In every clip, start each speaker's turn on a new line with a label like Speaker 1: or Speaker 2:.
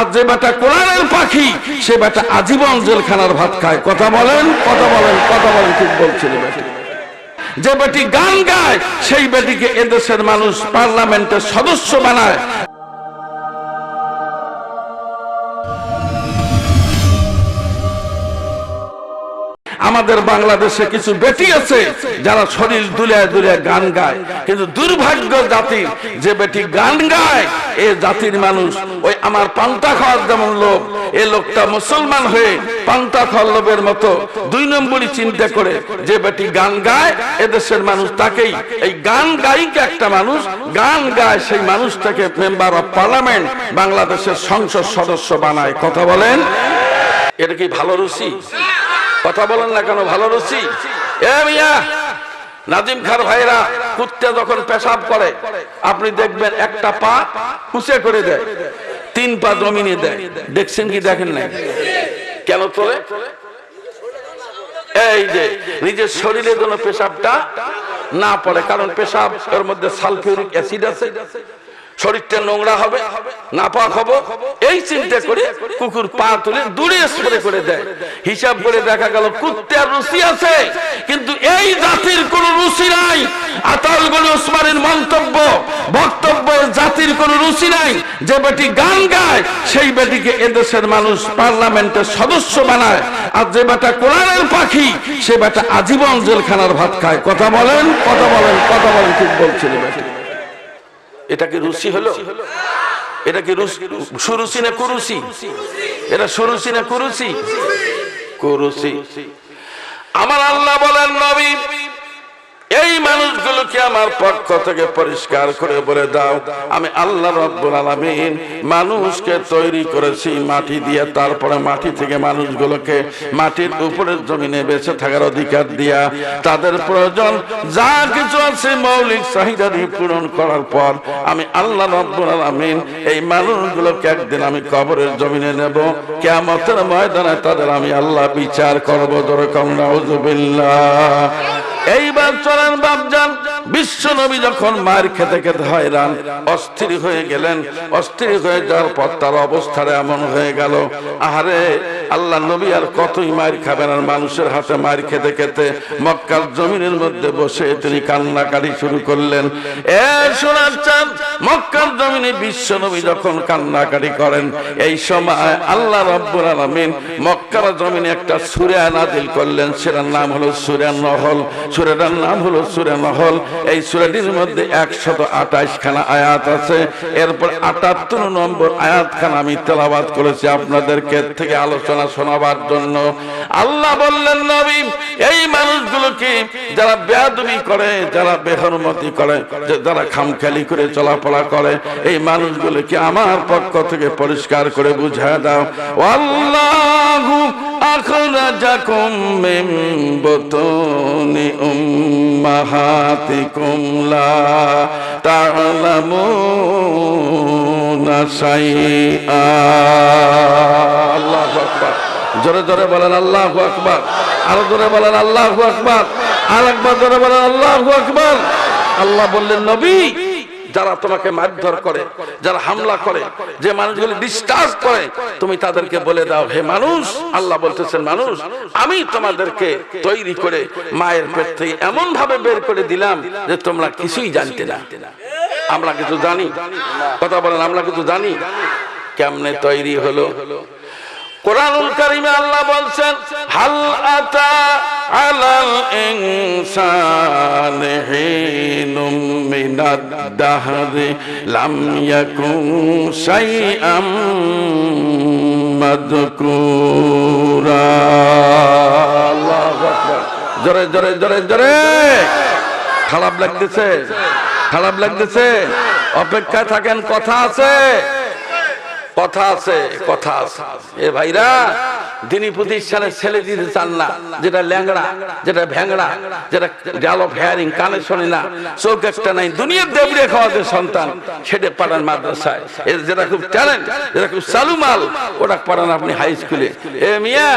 Speaker 1: আর যে বেটা কোরআনের পাখি, সে বেটা আজীবন জেলখানার ভাত খায়। কথা বলেন কথা বলেন কথা বলেন, ঠিক বলছিল যে বেটি গান গায়, সেই বেটিকে এদেশের মানুষ পার্লামেন্টের সদস্য বানায়। আমাদের বাংলাদেশে কিছু বেটি আছে যারা শরীর দুলিয়া দুলিয়া গান গায়। কিন্তু দুর্ভাগ্য জাতির যে বেটি গান গায়, এ জাতির মানুষ ওই আমার পান্তা খাওয়ার যেমন লোক এ লোকটা মুসলমান হয়ে পান্তা খাওয়ার লোকের মতো দুই নম্বরই চিন্তা করে যে বেটি গান গায়, এদেশের মানুষ তাকেই, এই গান গায়িক একটা মানুষ, গান গায় সেই মানুষটাকে মেম্বার অফ পার্লামেন্ট বাংলাদেশের সংসদ সদস্য বানায়। কথা বলেন? এটা কি ভালো রুচি? কথা বলেন না কেন? ভালো রুচি? এ নাজিম খার ভাইরা কুত্তে যখন পেশাব করে, আপনি দেখবেন একটা পা কুচে করে দেয়, তিন পা জমিনে দেয়। দেখছেন কি দেখেন নাই? কেন তোলে? এই যে, নিজের শরীরে যেন পেশাবটা না পড়ে, কারণ পেশাব এর মধ্যে সালফিউরিক অ্যাসিড আছে। শরীরটা নোংরা হবে, নাপাক হব। এই চিন্তা করে কুকুর পা তুলে দূরে স্প্রে করে দেয়। হিসাব করে দেখা গেল, কুত্তার রুচি আছে, কিন্তু এই জাতির কোন রুচি নাই। আতাল গলি ওসমানের মন্তব্য, বক্তব্য, জাতির কোন রুচি নাই। যে বেটি গান গায়, সেই বেটিকে এদেশের মানুষ পার্লামেন্টের সদস্য বানায়। আর যে বেটা কোরআনের পাখি, সে বেটা আজীবন জেলখানার ভাত খায়। কথা বলেন কথা বলেন কথা বলেন, ঠিক বলছিল বেটি। এটা কি রুচি হলো? এটা কি সুরুসি সুরুচি না কুরুচি এটা সুরুচি না কুরুচি কুরুচি আমার আল্লাহ বলেন নবী এই মানুষগুলোকে আমার পক্ষ থেকে পরিষ্কার করে বলে দাও, আমি আল্লাহ রব্বুল আলামিন মানুষকে তৈরি করেছি মাটি দিয়ে, তারপরে মাটি থেকে মানুষগুলোকে মাটির উপরের জমিনে বেঁচে থাকার অধিকার দিয়া। তাদের প্রয়োজন যা কিছু আছে মৌলিক চাহিদা পূরণ করার পর আমি আল্লাহ রব্বুল আলামিন এই মানুষগুলোকে একদিন আমি কবরের জমিনে নেব। কেয়ামতের ময়দানে তাদের আমি আল্লাহ বিচার করব। দরকার, নাউজুবিল্লাহ। এইবার চলেন বাপজান। বিশ্ব নবী যখন মার খেতে খেতে হয়রান, অস্থির হয়ে গেলেন। অস্থির হয়ে যাওয়ার পর তার অবস্থাটা এমন হয়ে গেল। আহারে, আল্লাহ নবী আর কতই মার খাবেন আর মানুষের হাতে মার খেতে খেতে মক্কার জমিনের মধ্যে বসে তিনি কান্নাকাটি শুরু করলেন। এ শোনার চান মক্কার জমিনে বিশ্ব নবী যখন কান্নাকাটি করেন, এই সময় আল্লাহ রব্বুল আলামিন মক্কার জমিনে একটা সূরা নাজিল করলেন। সেটার নাম হলো সূরা নহল। সূরাটার নাম হলো সূরা নহল। এই সূরাটির মধ্যে 128 খানা আয়াত আছে। এরপর 78 নম্বর আয়াত খানা আমি তেলাওয়াত করেছি আপনাদেরকে থেকে আলোচনা শোনাবার জন্য। আল্লাহ বললেন, নবী, এই মানুষগুলোকে যারা বেয়াদবি করে, যারা বেহরমতি করে যারা খামখালি করে চলাফেরা করে, এই মানুষগুলোকে আমার পক্ষ থেকে পরিষ্কার করে বুঝায় দাও। আল্লাহু আখরাজাকুম মিন বুতুনি উম্মাহাতিকুম লা তা'লামুনা শাইআ। আল্লাহু আকবার। জোরে জোরে বলেন আল্লাহু আকবার। আরও জোরে বলেন আল্লাহু আকবার। আর একবার জোরে বলেন আল্লাহু আকবার। আল্লাহ বললেন, নবী যারা তোমাকে মারধর করে, যারা হামলা করে, যে মানুষগুলো ডিস্টার্ব করে, তুমি তাদেরকে বলে দাও, হে মানুষ, আল্লাহ বলতেছেন, মানুষ, আমি তোমাদেরকে তৈরি করে মায়ের পেট থেকে এমন ভাবে বের করে দিলাম যে তোমরা কিছুই জানতে না। আমরা কিছু জানি, কথা বলেন, আমরা কিছু জানি। কেমনে তৈরি হলো? কোরআনুল কারিমে আল্লাহ বলছেন, হাল আতা আলাল ইনসান হিনুম মিনাদ দাহরি লাম ইয়াকুন শাইআম মাযকুরা। জোরে জোরে জোরে জোরে। খারাপ লাগতেছে খারাপ লাগতেছে। অপেক্ষায় থাকেন, কথা আছে। কথা আছে কথা আছে। এ ভাইরা, দিনী প্রতিষ্ঠানের ছেলে দিতে চান না। যেটা ল্যাংড়া, যেটা ভ্যাংড়া, যেটা ডাল অফ কানে শোনে না। চোখ একটা নাই, দুনিয়ার দেবড়ে খাওয়াতে সন্তান। সেটা পাঠান মাদ্রাসায়। এর যেটা খুব ট্যালেন্ট যেটা খুব চালু মাল ওটা পাঠান আপনি হাই স্কুলে এ মিয়া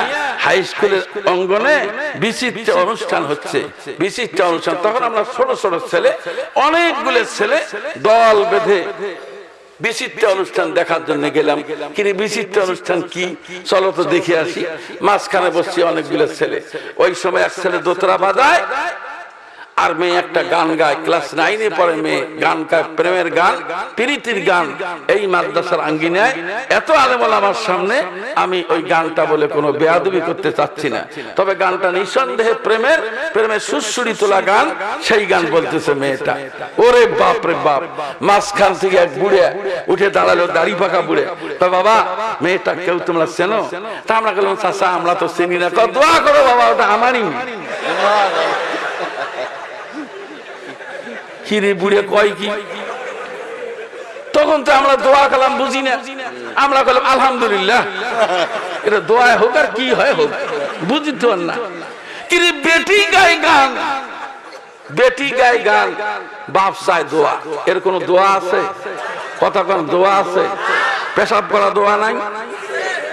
Speaker 1: হাই স্কুলের অঙ্গনে বিচিত্র অনুষ্ঠান হচ্ছে। বিচিত্র অনুষ্ঠান। তখন আমরা ছোট ছোট ছেলে, অনেকগুলো ছেলে দল বেঁধে বিচিত্র অনুষ্ঠান দেখার জন্য গেলাম। কিন্তু বিচিত্র অনুষ্ঠান কি? চলো তো দেখে আসি। মাঝখানে বসছি অনেকগুলো ছেলে। ওই সময় এক ছেলে দোতরা বাজায় আর মেয়ে একটা গান গায়, ক্লাস নাইনে পরে মেয়ে, গান গায়, প্রেমের গান, প্রীতির গান। এই মাদ্রাসার আঙ্গিনায় এত আলেমল আমার সামনে আমি ওই গানটা বলে কোনো বেয়াদবি করতে চাচ্ছি না। তবে গানটা নিঃসন্দেহে প্রেমের প্রেমের সুসুরি তোলা গান, সেই গান বলতেছে মেয়েটা। ওরে বাপ রে বাপ, মাঝখান থেকে এক বুড়ে উঠে দাঁড়াল দাড়ি পাকা বুড়ে। তো বাবা, মেয়েটা কেউ তোমরা চেনো? তা আমরা বললাম চাষা আমরা তো চিনি না। দোয়া করো বাবা, ওটা আমারই। হিরে বুড়ে কয় কি? তখন তো আমরা দোয়া কালাম বুঝি না? আমরা বললাম আলহামদুলিল্লাহ। এটা দোয়া হোক আর কি হয় হোক বুঝি তো না। কিরে বেটি গায় গান? বেটি গায় গান, বাপ চায় দোয়া। এর কোনো দোয়া আছে? কথা কোন, দোয়া আছে? পেশাব করা দোয়া নাই?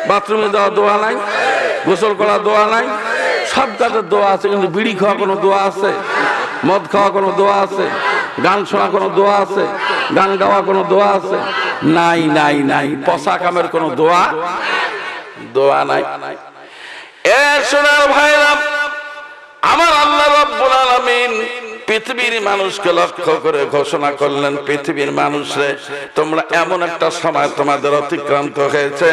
Speaker 1: বাথরুমে দেওয়া দোয়া নাই? গোসল করা দোয়া নাই? সব কাজের দোয়া আছে, কিন্তু বিড়ি খাওয়া কোনো দোয়া আছে? মদ খাওয়া কোনো দোয়া আছে? গান শোনা কোনো দোয়া আছে? গান গাওয়া কোনো দোয়া আছে? নাই নাই নাই। পশা কামের কোনো দোয়া? দোয়া নাই। এ সোনার ভাইরা, আমার পৃথিবীর মানুষকে লক্ষ্য করে ঘোষণা করলেন, পৃথিবীর মানুষে তোমরা এমন একটা সময় তোমাদের অতিক্রান্ত হয়েছে।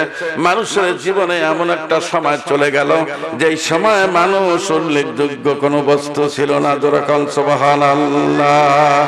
Speaker 1: মানুষের জীবনে এমন একটা সময় চলে গেল, যেই সময় মানুষ উল্লেখযোগ্য কোনো বস্তু ছিল না। যেরকম সুবহানাল্লাহ।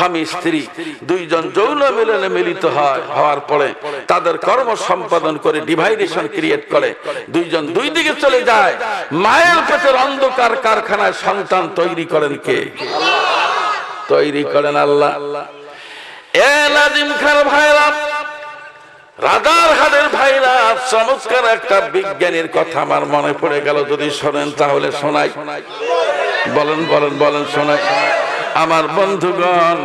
Speaker 1: স্বামী স্ত্রী দুইজন যৌন মিলনে মিলিত হয় হওয়ার পরে তাদের কর্ম সম্পাদন করে ডিভাইডেশন ক্রিয়েট করে দুইজন দুই দিকে চলে যায়। মায়ের পেটের অন্ধকার কারখানায় সন্তান তৈরি করেন কে? তৈরি করেন আল্লাহ। এ নাজিম খান ভাইরা ভাইরা চমৎকার একটা বিজ্ঞানীর কথা আমার মনে পড়ে গেল। যদি শোনেন তাহলে শোনাই। বলেন বলেন বলেন শোনাই। আমার বন্ধুগণ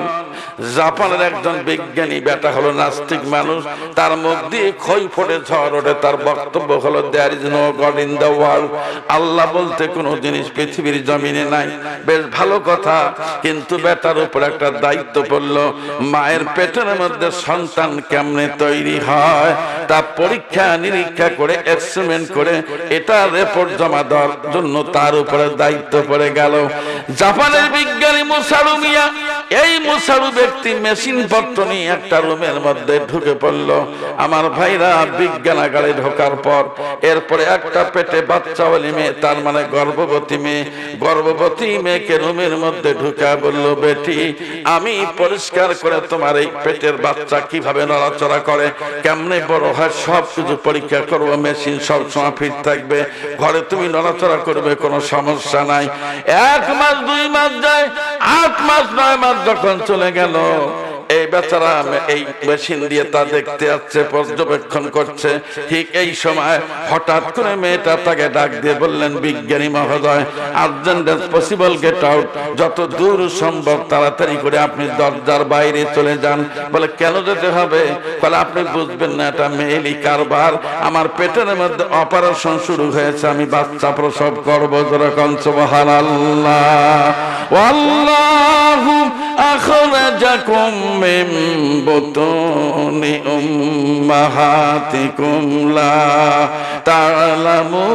Speaker 1: জাপানের একজন বিজ্ঞানী, বেটা হলো নাস্তিক মানুষ, তার মুখ দিয়ে খই ফোটে ঝড় ওঠে, তার বক্তব্য হলো there is no god in the world আল্লাহ বলতে কোনো জিনিস পৃথিবীর জমিনে নাই। বেশ ভালো কথা, কিন্তু বেটার উপর একটা দায়িত্ব পড়ল, মায়ের পেটের মধ্যে সন্তান কেমনে তৈরি হয়, তা পরীক্ষা নিরীক্ষা করে এক্সপেরিমেন্ট করে, এটা রিপোর্ট জমা দেওয়ার জন্য তার উপরে দায়িত্ব পড়ে গেল। জাপানের বিজ্ঞানী মুসারু মিয়া এই মুসারু ব্যক্তি মেশিন পত্র নিয়ে একটা রুমের মধ্যে ঢুকে পড়ল। আমার ভাইরা বিজ্ঞানাগারে ঢোকার পর এরপরে একটা পেটে বাচ্চা বলি মেয়ে, তার মানে গর্ভবতী মেয়ে, গর্ভবতী মেয়েকে রুমের মধ্যে ঢুকা বলল, বেটি, আমি পরিষ্কার করে তোমার এই পেটের বাচ্চা কীভাবে নড়াচড়া করে? কেমনে বড় হয়? সব কিছু পরীক্ষা করব, মেশিন সব সময় ফিট থাকবে। ঘরে তুমি নড়াচড়া করবে, কোনো সমস্যা নাই। এক মাস, দুই মাস যায়, আট মাস, নয় মাস যখন চলে গেল, এই বেচারা এই মেশিন দিয়ে তা দেখতে যাচ্ছে পর্যবেক্ষণ করছে। ঠিক এই সময় হঠাৎ করে মেয়েটা তাকে ডাক দিয়ে বললেন, বিজ্ঞানী মহোদয় আর্জেন্ট পসিবল গেট আউট যত দূর সম্ভব তাড়াতাড়ি করে আপনি দরজার বাইরে চলে যান। বলে, কেন যেতে হবে? বলে, আপনি বুঝবেন না, এটা মেয়েলি কারবার। আমার পেটের মধ্যে অপারেশন শুরু হয়েছে, আমি বাচ্চা প্রসব করব। যেরকম সুবহানাল্লাহ। ওয়াল্লাহু আখরাজাকুম মিন বুতুনি উম্মাহাতিকুম লা তা'লামুনা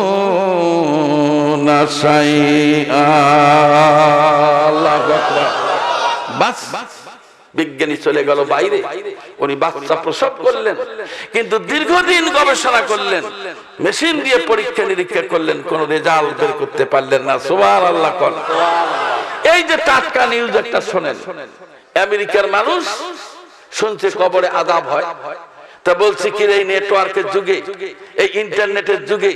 Speaker 1: শাইআ। আল্লাহু আকবার। বাস, বিজ্ঞানী চলে গেল বাইরে। উনি বাচ্চা প্রসব করলেন, কিন্তু দীর্ঘদিন গবেষণা করলেন। মেশিন দিয়ে পরীক্ষা নিরীক্ষা করলেন, কোন রেজাল্ট বের করতে পারলেন না। সুবহান আল্লাহ কর এই যে টাটকা নিউজ একটা শোনেন, আমেরিকার মানুষ শুনছে কবরে আদাব হয়। তা বলছি কি এই নেটওয়ার্কের যুগে, এই ইন্টারনেটের যুগে,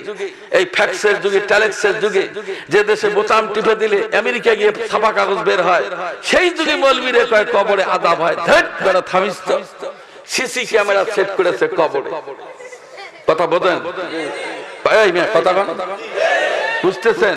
Speaker 1: এই ফ্যাক্সের যুগে ট্যালেক্সের যুগে, যে দেশে বোতাম টিপে দিলে আমেরিকা গিয়ে ছাপা কাগজ বের হয়, সেই যুগে মলবিরে কয়, কবরে আদাব হয়। ধৈর্য বেড়া থামিস সিসি ক্যামেরা সেট করেছে কবরে। কথা বোঝেন? কথা বুঝতেছেন?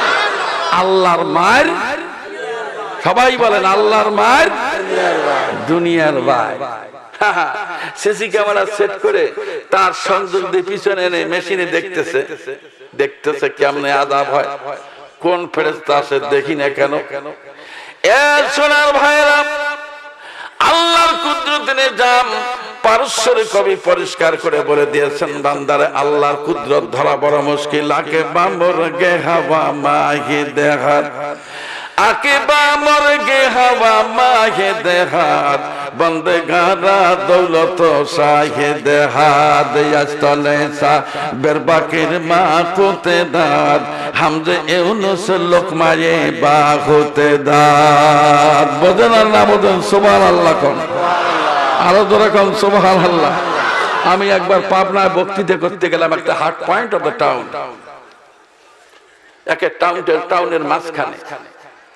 Speaker 1: আল্লাহর মার। সবাই বলেন আল্লাহর মার। দুনিয়ার ভাই। সিসি ক্যামেরা সেট করে তার সংযোগ দিয়ে পিছনে এনে মেশিনে দেখতেছে। দেখতেছে কেমনে আদাব হয়। কোন ফেরেস্তা আসে দেখি না কেন? এ সোনার ভাইরা আল্লাহর কুদরতিনে জাম পারস্যের কবি পরিষ্কার করে বলে দিয়েছেন, বান্দারে, আল্লাহর কুদরত ধরা বড় মুশকিল। আকে বামর গে হাওয়া মাহি দেহাত। আকে বামর গে হাওয়া মাহে দেহাত। বন্দে গারা দৌলত শাহে দেহাত। ইয়াস্তলে সা বেরবাকির মা কোতে দাঁত। হামজে ইউনুস লোকমায়ে বা হতে দাঁত। বোঝেন না বোঝেন সুবহান আল্লাহ কোন। আরও ধরে সোভাল আল্লাহ আমি একবার পাবনায় বক্তৃতা করতে গেলাম একটা heart point of the town একে টাউনের টাউনের মাঝখানে।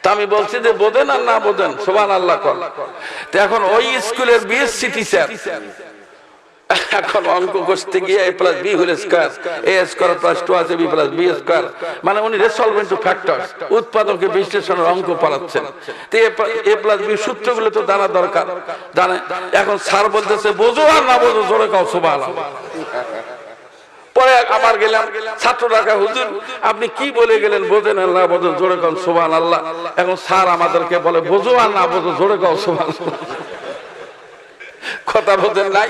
Speaker 1: তা আমি বলছি যে, বোঝেন আর না বোঝেন সোভান আল্লাহ এখন ওই স্কুলের বিএসসি টিচার এখন অঙ্ক করতে গিয়ে স্কয়ার স্কয়ার প্লাস আছে প্লাস স্কয়ার মানে উনি রেসলভেন্ট টু ফ্যাক্টর উৎপাদকে বিশ্লেষণের অঙ্ক পড়াচ্ছেন। প্লাস সূত্রগুলো তো জানা দরকার। এখন স্যার বলতেছে, বোঝো আর না বোঝো, জোরে সোবান পরে গেলাম ছাত্র হুজুর, আপনি কি বলে গেলেন, বোঝেন আল্লাহ বোঝো জোরে কন সোবান আল্লাহ এখন স্যার আমাদেরকে বলে, বোঝো আর না বোঝো, জোরে কও সোবান কথা বোঝেন নাই?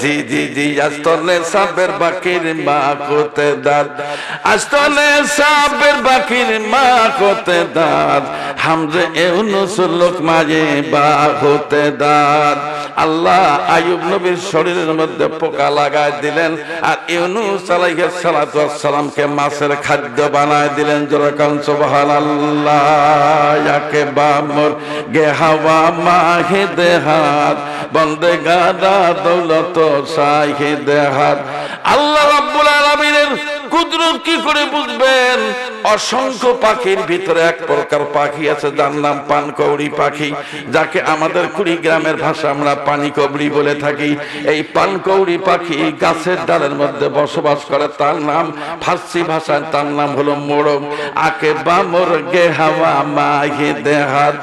Speaker 1: জি জি জি আস্তনে সাবের বাকির মা কোতে দাঁত। আস্তনে সাবের বাকির মা কোতে দাঁত। হামজে ইউনুস লোক মাঝে বা হতে দাঁত। আল্লাহ আয়ুব নবীর শরীরের মধ্যে পোকা লাগায় দিলেন আর ইউনুস আলাইহিস সালাতু সালামকে মাছের খাদ্য বানায় দিলেন। যেরকম সুবহানাল্লাহ, ইয়াকে বামর গে হাওয়া মাহে দেহাত বন্দে গাদা দৌলত অসংখ্য পাখির ভিতরে এক প্রকার পাখি আছে, যার নাম পানকৌড়ি পাখি, যাকে আমাদের ভাষা আমরা বলে থাকি। এই পানকৌড়ি পাখি গাছের ডালের মধ্যে বসবাস করে, তার নাম ফার্সি ভাষায়, তার নাম হলো মোড়ম আকে বামর গে হাওয়া মাহে দেহাত,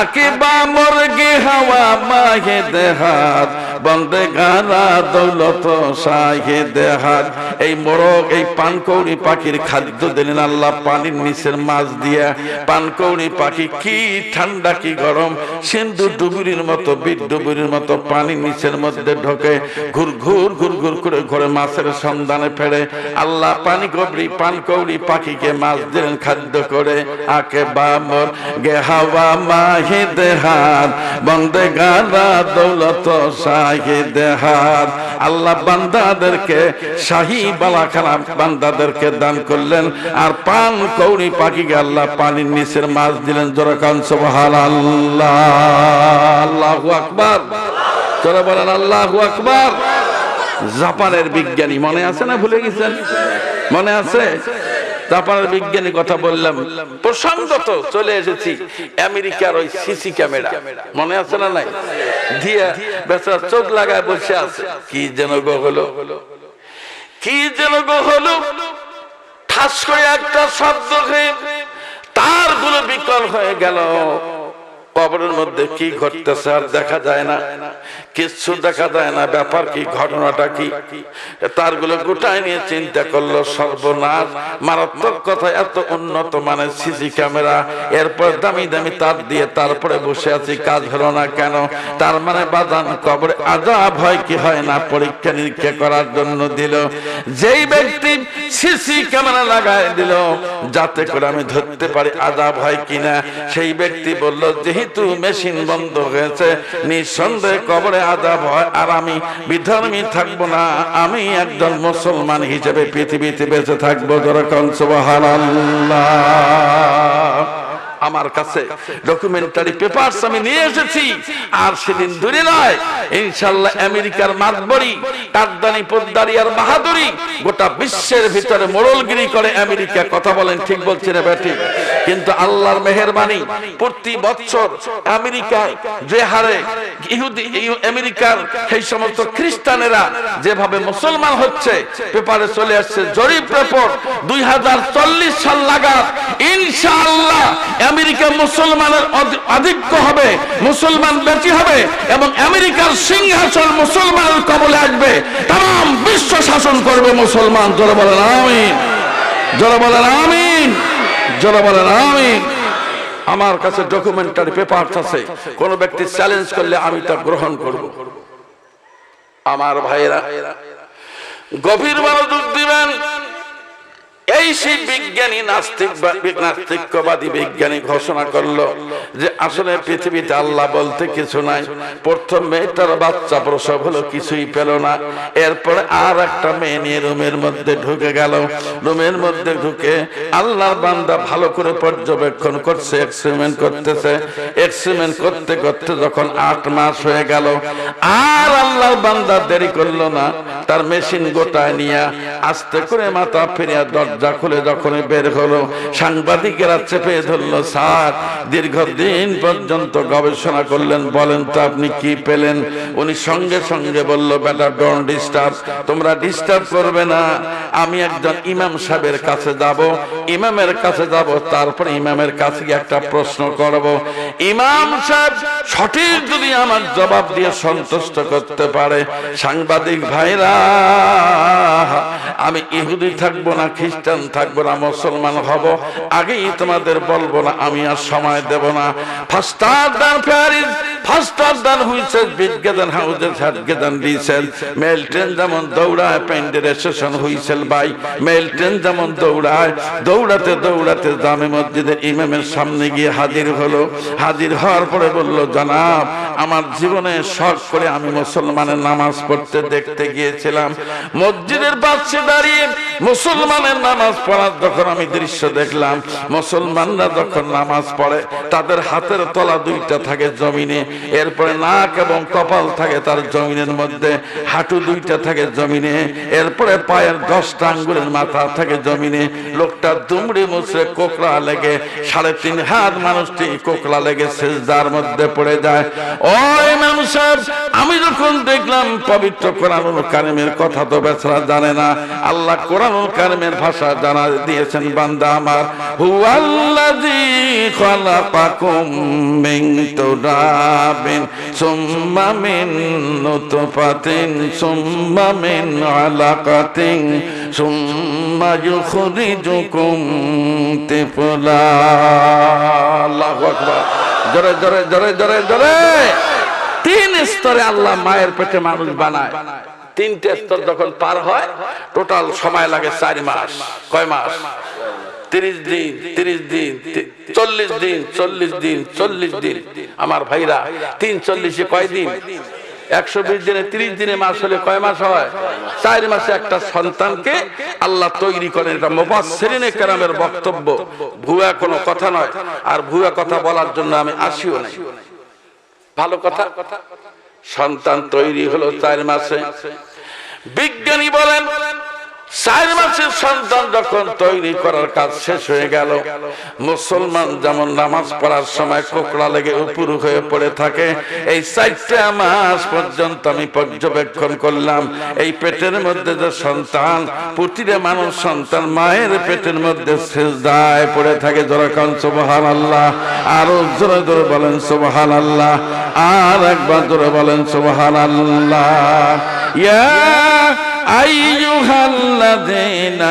Speaker 1: আকে বামর গে হাওয়া মাহে দেহাত। বন্দে গানা দৌলত শাহে দেহাত এই মোরগ, এই পানকৌড়ি পাখির খাদ্য দিলেন আল্লাহ, পানির নিচের মাছ দিয়া। পানকৌড়ি পাখি কি ঠান্ডা, কি গরম। সিন্ধু ডুবুরির মতো বিট ডুবুরির মতো পানির নিচের মধ্যে ঢোকে। ঘুর ঘুর ঘুর ঘুর করে ঘরে মাছের সন্ধানে ফেরে। আল্লাহ পানি কবরি পানকৌড়ি পাখিকে মাছ দিলেন খাদ্য করে। আকে বামর গে হাওয়া মাহে দেহাত বন্দে গানা দৌলত শাহে দেহাত আল্লাহ বান্দাদেরকে, শাহী খারাপ বান্দাদেরকে দান করলেন। আর পান কৌড়ি পাখিকে আল্লাহ পানির নিচের মাছ দিলেন। জোরাকান সুবহান আল্লাহ আল্লাহু আকবার। বলেন, আল্লাহু আকবার। জাপানের বিজ্ঞানী, মনে আছে না ভুলে গেছেন? মনে আছে? জাপানের বিজ্ঞানী কথা বললাম প্রসঙ্গত চলে এসেছি আমেরিকার ওই সিসি ক্যামেরা। মনে আছে না নাই? দিয়া বেচারা চোখ লাগায় বসে আছে। কি যেন হলো? কি যেন হলো? ঠাস করে একটা শব্দ হয়ে তারগুলো বিকল হয়ে গেল। কবরের মধ্যে কি ঘটতেছে আর দেখা যায় না। কিচ্ছু দেখা যায় না। ব্যাপার কি, ঘটনাটা কি? তারগুলো গোটায় নিয়ে চিন্তা করল সর্বনাশ। মারাত্মক কথা, এত উন্নত মানের সিসি ক্যামেরা। এরপর দামি দামি তার দিয়ে তারপরে বসে আছি, কাজ হলো না কেন? তার মানে বাদান কবরে আজাব হয় কি হয় না? পরীক্ষা নিরীক্ষা করার জন্য দিল। যেই ব্যক্তি সিসি ক্যামেরা লাগায় দিল, যাতে করে আমি ধরতে পারি আজাব হয় কিনা। সেই ব্যক্তি বলল, যেহেতু মেশিন বন্ধ হয়েছে, নিঃসন্দেহে কবরে আজাব হয় আর আমি বিধর্মী থাকব না। আমি একজন মুসলমান হিসেবে পৃথিবীতে বেঁচে থাকব। যেরকম সুবহানাল্লাহ। আমার কাছে ডকুমেন্টারি পেপারস আমি নিয়ে এসেছি। আর সেদিন দূরে নয়, ইনশাল্লাহ আমেরিকার মাতবরি কাকদানি পোদ্দারি আর বাহাদুরি গোটা বিশ্বের ভিতরে মোড়লগিরি করে আমেরিকা। কথা বলেন, ঠিক বলছি না ব্যাটি? কিন্তু আল্লাহর মেহেরবানি প্রতি বছর আমেরিকায় যে হারে ইহুদি, ইহু- আমেরিকার সেই সমস্ত খ্রিস্টানেরা যেভাবে মুসলমান হচ্ছে, পেপারে চলে আসছে জরিপ রিপোর্ট দুই সাল লাগাত ইনশাআল্লাহ আমেরিকা মুসলমানের আধিক্য হবে, মুসলমান বেশি হবে এবং আমেরিকার সিংহাসন মুসলমানের কবলে আসবে। তাম বিশ্ব শাসন করবে মুসলমান। জোরে বলেন আমিন। জোরে বলেন আমিন। জোরে বলেন আমিন। আমার কাছে ডকুমেন্টারি পেপার আছে। কোন ব্যক্তি চ্যালেঞ্জ করলে আমি তা গ্রহণ করব। আমার ভাইরা গভীর মনোযোগ দিবেন। এই সেই বিজ্ঞানী নাস্তিক নাস্তিকবাদী বিজ্ঞানী ঘোষণা করল যে আসলে পৃথিবীতে আল্লাহ বলতে কিছু নাই। প্রথম মেয়েটার বাচ্চা প্রসব হলো কিছুই পেল না। এরপরে আর একটা মেয়ে নিয়ে রুমের মধ্যে ঢুকে গেল। রুমের মধ্যে ঢুকে আল্লাহর বান্দা ভালো করে পর্যবেক্ষণ করছে এক্সপেরিমেন্ট করতেছে। এক্সপেরিমেন্ট করতে করতে যখন আট মাস হয়ে গেল, আর আল্লাহর বান্দা দেরি করল না। তার মেশিন গোটায় নিয়ে আস্তে করে মাথা ফিরিয়া দরজা খুলে যখন বের হলো, সাংবাদিকেরা চেপে ধরলো, স্যার, দীর্ঘদিন পর্যন্ত গবেষণা করলেন, বলেন তো আপনি কি পেলেন? উনি সঙ্গে সঙ্গে বলল বেটা ডোন্ট ডিস্টার্ব তোমরা ডিস্টার্ব করবে না। আমি একজন ইমাম সাহেবের কাছে যাব, ইমামের কাছে যাব, তারপর ইমামের কাছে গিয়ে একটা প্রশ্ন করব। ইমাম সাহেব সঠিক যদি আমার জবাব দিয়ে সন্তুষ্ট করতে পারে, সাংবাদিক ভাইরা, আমি ইহুদি থাকব না, খ্রিস্টান থাকব না, মুসলমান হব। আগেই তোমাদের বলব না, আমি আর সময় দেব না। দৌড়ায় ট্রেন যেমন দৌড়ায়, দৌড়াতে দৌড়াতে সামনে গিয়ে হাজির হলো। হাজির হওয়ার পরে আমার জীবনে শখ করে আমি মুসলমানের নামাজ পড়তে দেখতে গিয়েছিলাম। মসজিদের পাশে দাঁড়িয়ে মুসলমানের নামাজ পড়ার যখন আমি দৃশ্য দেখলাম, মুসলমানরা যখন নামাজ পড়ে, তাদের হাতের তলা দুইটা থাকে জমিনে, এরপরে নাক এবং কপাল থাকে তার জমিনের মধ্যে, হাঁটু দুইটা থাকে জমিনে, এরপরে পায়ের দশটা আঙ্গুলের মাথা থাকে জমিনে, লোকটা দুমড়ি মুছড়ে কোকড়া লেগে, সাড়ে তিন হাত মানুষটি কোকড়া লেগে সেজদার মধ্যে পড়ে যায়। ও ইমাম আমি যখন দেখলাম পবিত্র কোরআনুল কারিমের কথা তো বেচারা জানে না, আল্লাহ কোরআনুল কারিমের ভাষা জানা দিয়েছেন বান্দা আমার। হুয়াল্লাযী খালাকাকুম মিন তুরাবিন, সুম্মা মিন নুতফাতিন, সুম্মা মিন আলাকাতিন, সুম্মা তিফলা। আল্লাহু আকবার। জোরে জোরে জোরে জোরে জোরে। তিন স্তরে আল্লাহ মায়ের পেটে মানুষ বানায়। তিনটে স্তর যখন পার হয়, টোটাল সময় লাগে চার মাস। কয় মাস? তিরিশ দিন তিরিশ দিন চল্লিশ দিন চল্লিশ দিন চল্লিশ দিন। আমার ভাইরা, তিন চল্লিশে কয় দিন? একশো বিশ দিনে তিরিশ দিনে মাস হলে কয় মাস হয়? চার মাসে একটা সন্তানকে আল্লাহ তৈরি করেন। এটা মোবাসেরিনে কেরামের বক্তব্য। ভুয়া কোনো কথা নয়। আর ভুয়া কথা বলার জন্য আমি আসিও নাই। ভালো কথা কথা? সন্তান তৈরি হলো চার মাসে। বিজ্ঞানী বলেন চার মাসের সন্তান যখন তৈরি করার কাজ শেষ হয়ে গেল, মুসলমান যেমন নামাজ পড়ার সময় কোকড়া লেগে উপর হয়ে পড়ে থাকে, এই চারটা মাস পর্যন্ত আমি পর্যবেক্ষণ করলাম, এই পেটের মধ্যে যে সন্তান, প্রতিটা মানুষ সন্তান মায়ের পেটের মধ্যে সেজদায় পড়ে থাকে যখন সুবহান আল্লাহ আরও জোরে জোরে বলেন সুবহান আল্লাহ আর একবার জোরে বলেন সুবহান আল্লাহ ইয়া أيها الذين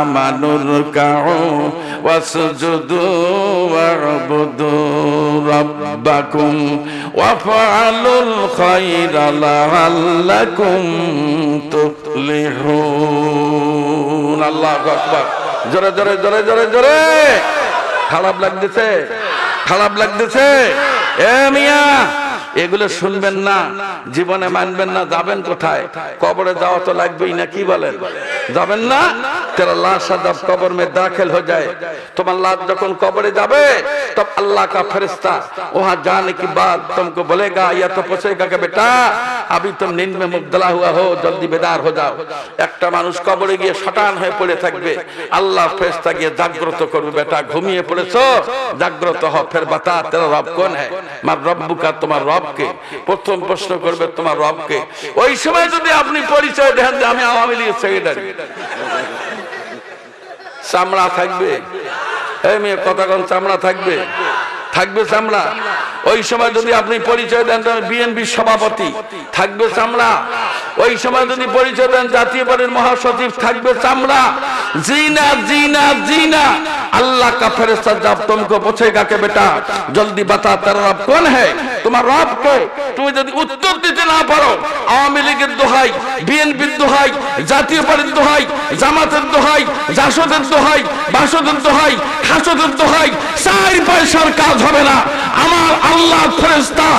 Speaker 1: آمنوا اركعوا واسجدوا واعبدوا ربكم وافعلوا الخير لعلكم تفلحون الله أكبر জোরে জোরে জোরে জোরে জোরে খারাপ লাগতেছে খারাপ লাগতেছে এ মিয়া এগুলো শুনবেন না জীবনে মানবেন না যাবেন কোথায় কবরে যাওয়া তো লাগবেই না কি বলেন যাবেন না তেরা লাশ जब कब्र में दाखिल हो जाए তোমার লাশ যখন কবরে যাবে तब अल्लाह का फरिश्ता वहां जाने के बाद तुमको बोलेगा या तो पूछेगा कि बेटा अभी तुम नींद में मुब्तला हुआ हो जल्दी बेदार हो जाओ একটা মানুষ কবরে গিয়ে শটান হয়ে পড়ে থাকবে আল্লাহ ফেরেশতা গিয়ে জাগ্রত করবে বেটা ঘুমিয়ে পড়েছো জাগ্রত হ ফের বাতা তেরা রব কোন है মার রব্বুকা, তোমার রবকে। প্রথম প্রশ্ন করবে, তোমার রবকে। ওই সময় যদি আপনি পরিচয় দেন যে আমি আওয়ামী লীগের সেক্রেটারি চামড়া থাকবে। এই মেয়ে কতক্ষণ চামড়া থাকবে। থাকবে চামড়া। ওই সময় যদি আপনি পরিচয় দেন তাহলে বিএনপির সভাপতি থাকবে চামড়া। ওই সময় যদি পরিচয় দেন জাতীয় পার্টির মহাসচিব থাকবে চামড়া। জিনা জিনা জিনা। আল্লাহ কা ফেরেস্তা জব তুমকো পুছেগা কে বেটা? জলদি বাতা, তার রব কোন হ্যায় তোমার রব কে? তুমি যদি উত্তর দিতে না পারো, আওয়ামী লীগের দোহাই, বিএনপির দোহাই, জাতীয় পার্টির দোহাই, জামাতের দোহাই, জাসদের দোহাই, বাসদের দোহাই, হাসদের দোহাই, চার পয়সার কাজ হবে না। আমার আল্লাহ ফেরেশতা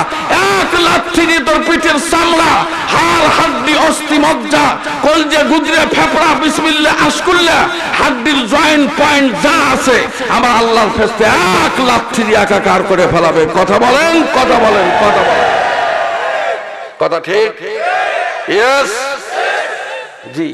Speaker 1: এক লাথি দিয়ে তোর পিঠের চামড়া হাড় হাড্ডি অস্থি মজ্জা কলজে গুজরে ফেফড়া বিসমিল্লা আশকুল্লা হাড্ডির জয়েন্ট পয়েন্ট যা আছে আমার আল্লাহর ফেরেশতা এক লাথি দিয়ে একাকার করে ফেলাবে। কথা বলেন কথা বলেন কথা বলেন। কথা ঠিক? ইয়েস জি